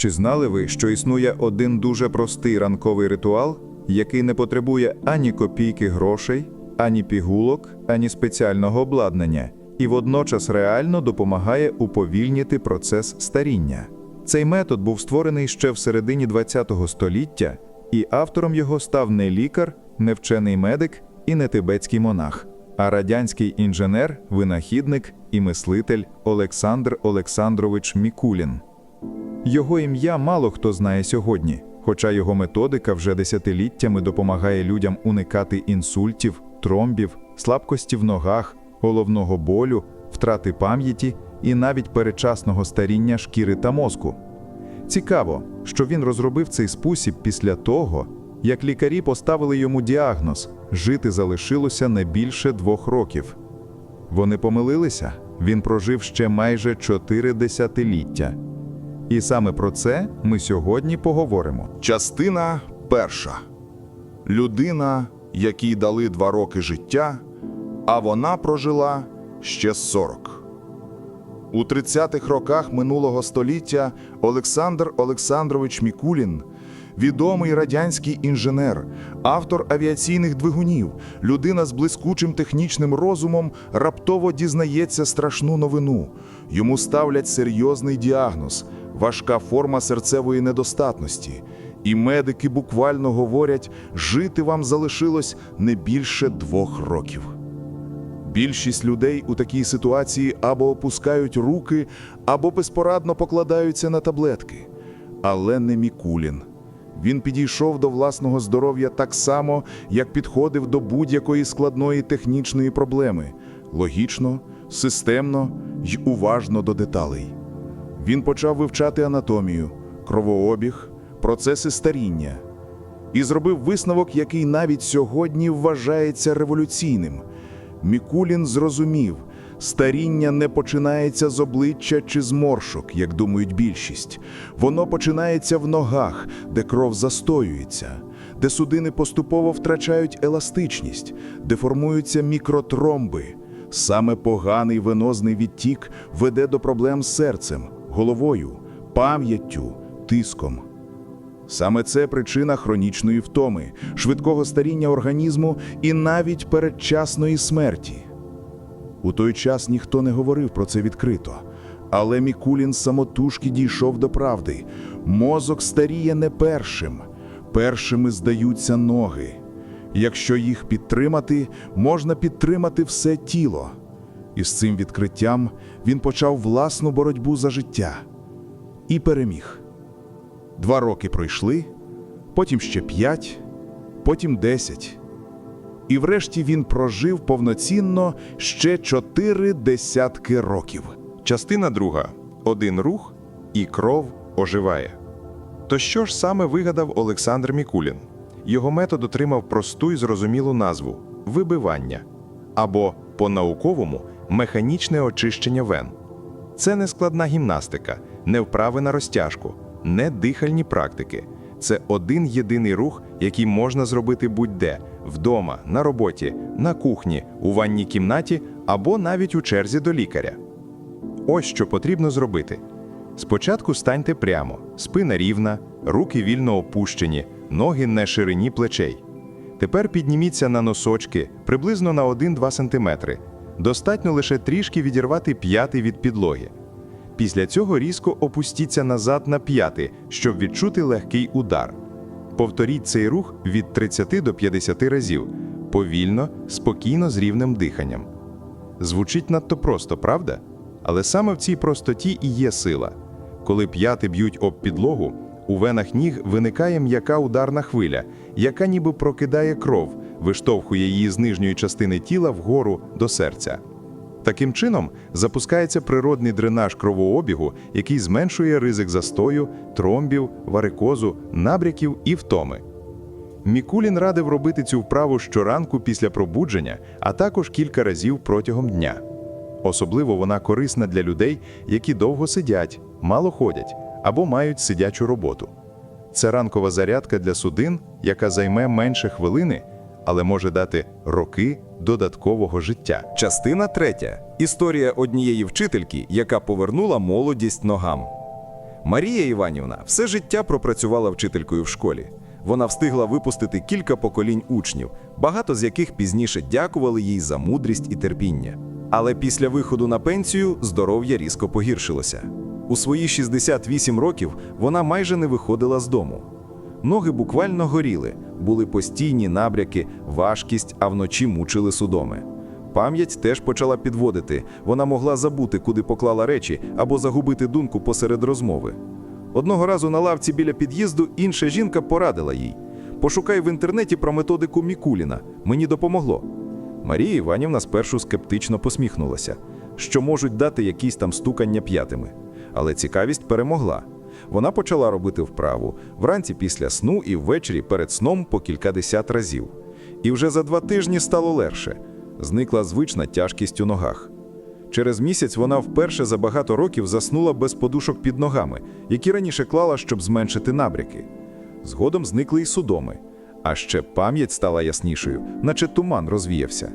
Чи знали ви, що існує один дуже простий ранковий ритуал, який не потребує ані копійки грошей, ані пігулок, ані спеціального обладнання, і водночас реально допомагає уповільнити процес старіння? Цей метод був створений ще в середині ХХ століття, і автором його став не лікар, не вчений медик і не тибетський монах, а радянський інженер, винахідник і мислитель Олександр Олександрович Мікулін. Його ім'я мало хто знає сьогодні, хоча його методика вже десятиліттями допомагає людям уникати інсультів, тромбів, слабкості в ногах, головного болю, втрати пам'яті і навіть передчасного старіння шкіри та мозку. Цікаво, що він розробив цей спосіб після того, як лікарі поставили йому діагноз жити залишилося не більше двох років. Вони помилилися, він прожив ще майже чотири десятиліття. І саме про це ми сьогодні поговоримо. Частина перша. Людина, якій дали два роки життя, а вона прожила ще 40. У 30-х роках минулого століття Олександр Олександрович Мікулін, відомий радянський інженер, автор авіаційних двигунів, людина з блискучим технічним розумом, раптово дізнається страшну новину. Йому ставлять серйозний діагноз важка форма серцевої недостатності. І медики буквально говорять, жити вам залишилось не більше двох років. Більшість людей у такій ситуації або опускають руки, або безпорадно покладаються на таблетки. Але не Мікулін. Він підійшов до власного здоров'я так само, як підходив до будь-якої складної технічної проблеми логічно, системно й уважно до деталей. Він почав вивчати анатомію, кровообіг, процеси старіння і зробив висновок, який навіть сьогодні вважається революційним. Мікулін зрозумів, старіння не починається з обличчя чи з моршок, як думають більшість. Воно починається в ногах, де кров застоюється, де судини поступово втрачають еластичність, де формуються мікротромби. Саме поганий венозний відтік веде до проблем з серцем, головою, пам'яттю, тиском. Саме це причина хронічної втоми, швидкого старіння організму і навіть передчасної смерті. У той час ніхто не говорив про це відкрито. Але Мікулін самотужки дійшов до правди. Мозок старіє не першим. Першими здаються ноги. Якщо їх підтримати, можна підтримати все тіло. І з цим відкриттям він почав власну боротьбу за життя і переміг. Два роки пройшли, потім ще п'ять, потім десять. І врешті він прожив повноцінно ще чотири десятки років. Частина друга. Один рух і кров оживає. То що ж саме вигадав Олександр Мікулін? Його метод отримав просту і зрозумілу назву вибивання або по-науковому механічне очищення вен. Це не складна гімнастика, не вправи на розтяжку, не дихальні практики. Це один єдиний рух, який можна зробити будь-де вдома, на роботі, на кухні, у ванній кімнаті або навіть у черзі до лікаря. Ось що потрібно зробити. Спочатку станьте прямо, спина рівна, руки вільно опущені, ноги на ширині плечей. Тепер підніміться на носочки приблизно на 1-2 см. Достатньо лише трішки відірвати п'яти від підлоги. Після цього різко опустіться назад на п'яти, щоб відчути легкий удар. Повторіть цей рух від 30 до 50 разів, повільно, спокійно з рівним диханням. Звучить надто просто, правда? Але саме в цій простоті і є сила. Коли п'яти б'ють об підлогу, у венах ніг виникає м'яка ударна хвиля, яка ніби прокидає кров, виштовхує її з нижньої частини тіла вгору до серця. Таким чином запускається природний дренаж кровообігу, який зменшує ризик застою, тромбів, варикозу, набряків і втоми. Мікулін радив робити цю вправу щоранку після пробудження, а також кілька разів протягом дня. Особливо вона корисна для людей, які довго сидять, мало ходять або мають сидячу роботу. Це ранкова зарядка для судин, яка займе менше хвилини, але може дати роки додаткового життя. Частина третя. Історія однієї вчительки, яка повернула молодість ногам. Марія Іванівна все життя пропрацювала вчителькою в школі. Вона встигла випустити кілька поколінь учнів, багато з яких пізніше дякували їй за мудрість і терпіння. Але після виходу на пенсію здоров'я різко погіршилося. У свої 68 років вона майже не виходила з дому. Ноги буквально горіли, були постійні набряки, важкість, а вночі мучили судоми. Пам'ять теж почала підводити, вона могла забути, куди поклала речі, або загубити думку посеред розмови. Одного разу на лавці біля під'їзду інша жінка порадила їй: пошукай в інтернеті про методику Мікуліна, мені допомогло. Марія Іванівна спершу скептично посміхнулася, що можуть дати якісь там стукання п'ятими. Але цікавість перемогла. Вона почала робити вправу вранці після сну і ввечері перед сном по кількадесят разів. І вже за два тижні стало легше. Зникла звична тяжкість у ногах. Через місяць вона вперше за багато років заснула без подушок під ногами, які раніше клала, щоб зменшити набряки. Згодом зникли й судоми. А ще пам'ять стала яснішою, наче туман розвіявся.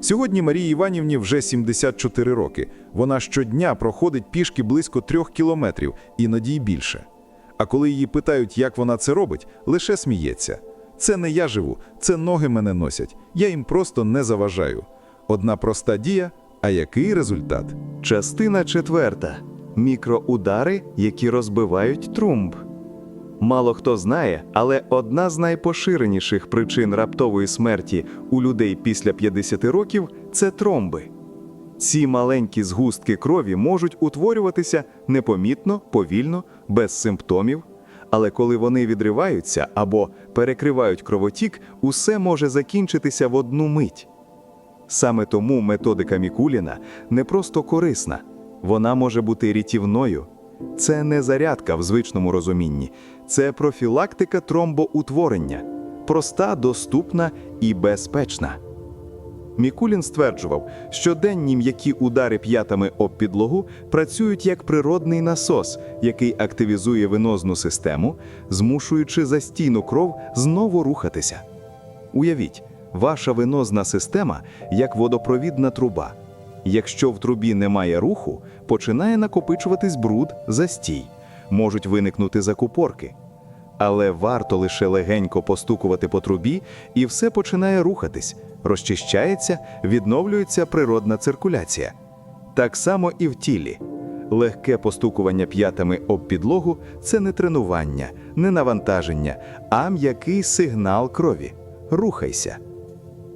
Сьогодні Марії Іванівні вже 74 роки. Вона щодня проходить пішки близько трьох кілометрів, іноді й більше. А коли її питають, як вона це робить, лише сміється. Це не я живу, це ноги мене носять. Я їм просто не заважаю. Одна проста дія, а який результат? Частина четверта. Мікроудари, які розбивають трумб. Мало хто знає, але одна з найпоширеніших причин раптової смерті у людей після 50 років це тромби. Ці маленькі згустки крові можуть утворюватися непомітно, повільно, без симптомів. Але коли вони відриваються або перекривають кровотік, усе може закінчитися в одну мить. Саме тому методика Мікуліна не просто корисна, вона може бути рятівною. Це не зарядка в звичному розумінні, це профілактика тромбоутворення, проста, доступна і безпечна. Мікулін стверджував, що денні м'які удари п'ятами об підлогу працюють як природний насос, який активізує венозну систему, змушуючи застійну кров знову рухатися. Уявіть, ваша венозна система як водопровідна труба. Якщо в трубі немає руху, починає накопичуватись бруд, застій, можуть виникнути закупорки. Але варто лише легенько постукувати по трубі, і все починає рухатись, розчищається, відновлюється природна циркуляція. Так само і в тілі. Легке постукування п'ятами об підлогу це не тренування, не навантаження, а м'який сигнал крові. Рухайся.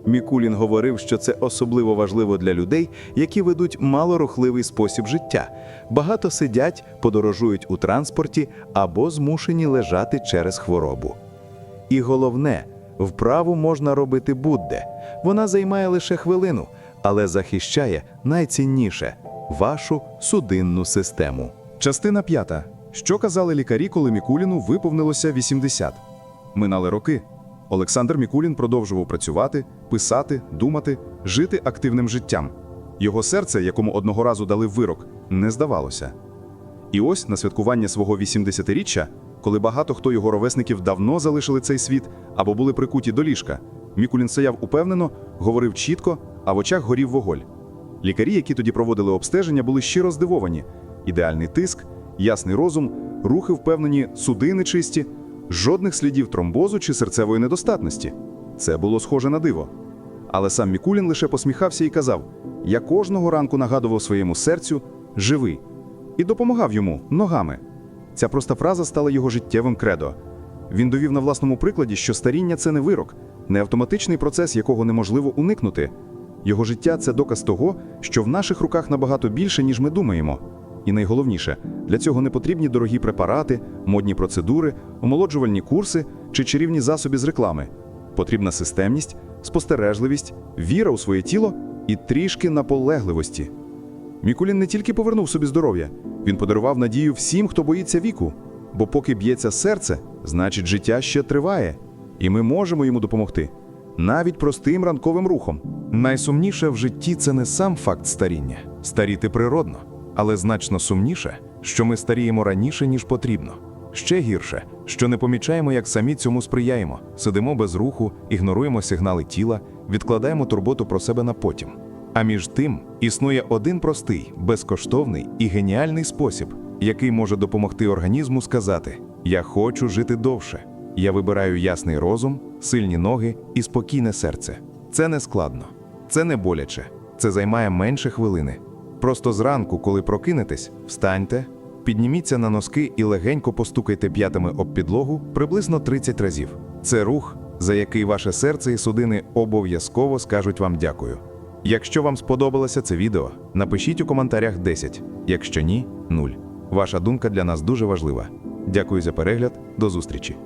Мікулін говорив, що це особливо важливо для людей, які ведуть малорухливий спосіб життя, багато сидять, подорожують у транспорті або змушені лежати через хворобу. І головне, вправу можна робити будь-де. Вона займає лише хвилину, але захищає найцінніше вашу судинну систему. Частина п'ята. Що казали лікарі, коли Мікуліну виповнилося 80? Минали роки. Олександр Мікулін продовжував працювати, писати, думати, жити активним життям. Його серце, якому одного разу дали вирок, не здавалося. І ось на святкування свого 80-річчя, коли багато хто його ровесників давно залишили цей світ або були прикуті до ліжка, Мікулін стояв упевнено, говорив чітко, а в очах горів вуголь. Лікарі, які тоді проводили обстеження, були щиро здивовані. Ідеальний тиск, ясний розум, рухи впевнені, судини чисті, жодних слідів тромбозу чи серцевої недостатності. Це було схоже на диво. Але сам Мікулін лише посміхався і казав: Я кожного ранку нагадував своєму серцю живи і допомагав йому ногами. Ця проста фраза стала його життєвим кредо. Він довів на власному прикладі, що старіння це не вирок, не автоматичний процес, якого неможливо уникнути. Його життя це доказ того, що в наших руках набагато більше, ніж ми думаємо. І найголовніше, для цього не потрібні дорогі препарати, модні процедури, омолоджувальні курси чи чарівні засоби з реклами. Потрібна системність, спостережливість, віра у своє тіло і трішки наполегливості. Мікулін не тільки повернув собі здоров'я, він подарував надію всім, хто боїться віку. Бо поки б'ється серце, значить життя ще триває, і ми можемо йому допомогти, навіть простим ранковим рухом. Найсумніше в житті це не сам факт старіння, старіти природно, але значно сумніше, що ми старіємо раніше, ніж потрібно. Ще гірше, що не помічаємо, як самі цьому сприяємо, сидимо без руху, ігноруємо сигнали тіла, відкладаємо турботу про себе на потім. А між тим існує один простий, безкоштовний і геніальний спосіб який може допомогти організму сказати: Я хочу жити довше. Я вибираю ясний розум, сильні ноги і спокійне серце. Це не складно, це не боляче, це займає менше хвилини. Просто зранку, коли прокинетесь, встаньте, підніміться на носки і легенько постукайте п'ятами об підлогу приблизно 30 разів. Це рух, за який ваше серце і судини обов'язково скажуть вам дякую. Якщо вам сподобалося це відео, напишіть у коментарях 10, якщо ні 0. Ваша думка для нас дуже важлива. Дякую за перегляд, до зустрічі!